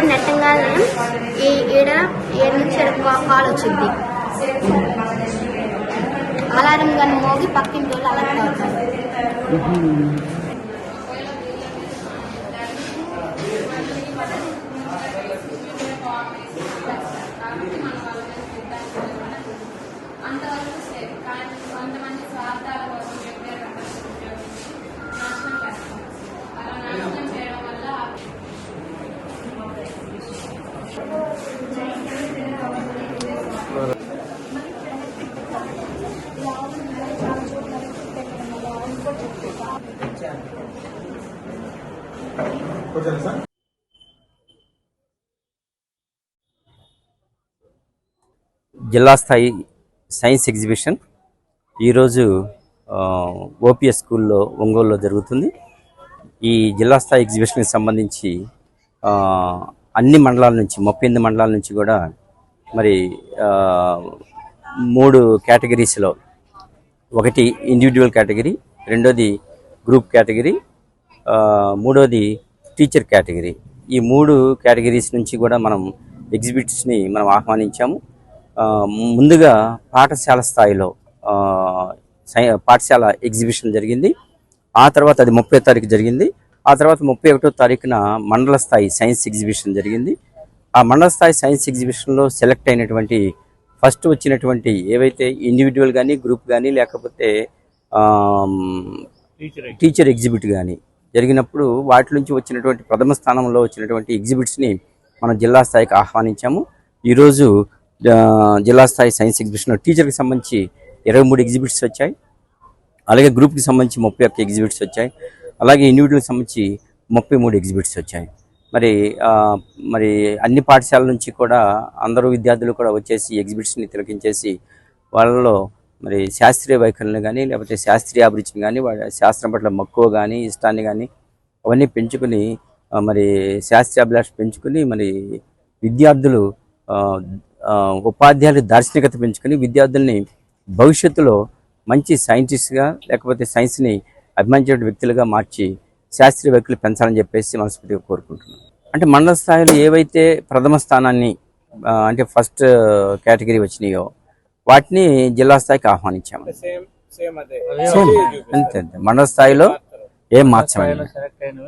Door నెట్టంగానే ఈ ఈడ ఏడు నుంచి కాల్ వచ్చింది అలారం కానీ మోగి పక్కింటి వాళ్ళు అలర్ట్ అవుతారు జిల్లా స్థాయి సైన్స్ ఎగ్జిబిషన్ ఈరోజు ఓపీఎస్ స్కూల్లో ఒంగోలులో జరుగుతుంది. ఈ జిల్లా స్థాయి ఎగ్జిబిషన్కి సంబంధించి అన్ని మండలాల నుంచి ముప్పై ఎనిమిది మండలాల నుంచి కూడా మరి మూడు కేటగిరీస్లో ఒకటి ఇండివిజువల్ కేటగిరీ రెండోది గ్రూప్ కేటగిరీ మూడోది టీచర్ కేటగిరీ. ఈ మూడు కేటగిరీస్ నుంచి కూడా మనం ఎగ్జిబిట్స్ని మనం ఆహ్వానించాము. ముందుగా పాఠశాల స్థాయిలో సై- పాఠశాల ఎగ్జిబిషన్ జరిగింది. ఆ తర్వాత అది ముప్పై తారీఖు జరిగింది. ఆ తర్వాత ముప్పై ఒకటో తారీఖున మండల స్థాయి సైన్స్ ఎగ్జిబిషన్ జరిగింది. ఆ మండల స్థాయి సైన్స్ ఎగ్జిబిషన్లో సెలెక్ట్ అయినటువంటి ఫస్ట్ వచ్చినటువంటి ఏవైతే ఇండివిజువల్ కానీ గ్రూప్ కానీ లేకపోతే టీచర్ ఎగ్జిబిట్ కానీ జరిగినప్పుడు వాటి నుంచి వచ్చినటువంటి ప్రథమ స్థానంలో వచ్చినటువంటి ఎగ్జిబిట్స్ని మనం జిల్లా స్థాయికి ఆహ్వానించాము. ఈరోజు జిల్లా స్థాయి సైన్స్ ఎగ్జిబిషన్ టీచర్కి సంబంధించి ఇరవై మూడు ఎగ్జిబిట్స్ వచ్చాయి. అలాగే గ్రూప్కి సంబంధించి ముప్పై ఒక్క ఎగ్జిబిట్స్ వచ్చాయి. అలాగే ఇండివిజువల్కి సంబంధించి ముప్పై మూడు ఎగ్జిబిట్స్ వచ్చాయి. మరి మరి అన్ని పాఠశాలల నుంచి కూడా అందరూ విద్యార్థులు కూడా వచ్చేసి ఎగ్జిబిషన్ని తిలకించేసి వాళ్ళలో మరి శాస్త్రీయ వైఖరిని కానీ లేకపోతే శాస్త్రీయ అభిరుచిని కానీ వాళ్ళ శాస్త్రం పట్ల మక్కువ కానీ ఇష్టాన్ని కానీ అవన్నీ పెంచుకుని మరి శాస్త్రీయ అభిలాష పెంచుకుని మరి విద్యార్థులు ఉపాధ్యాయులు దార్శనికత పెంచుకుని విద్యార్థుల్ని భవిష్యత్తులో మంచి సైంటిస్ట్గా లేకపోతే సైన్స్ని అభిమానించే వ్యక్తులుగా మార్చి శాస్త్రీయ వ్యక్తులు పెంచాలని చెప్పేసి మనస్ఫూర్తిగా కోరుకుంటున్నాను అంటే మండల స్థాయిలో ఏవైతే ప్రథమ స్థానాన్ని అంటే ఫస్ట్ కేటగిరీ వచ్చినాయో వాటిని జిల్లా స్థాయికి ఆహ్వానించాము. అంతే అంతే. మండల స్థాయిలో ఏం మార్చమండి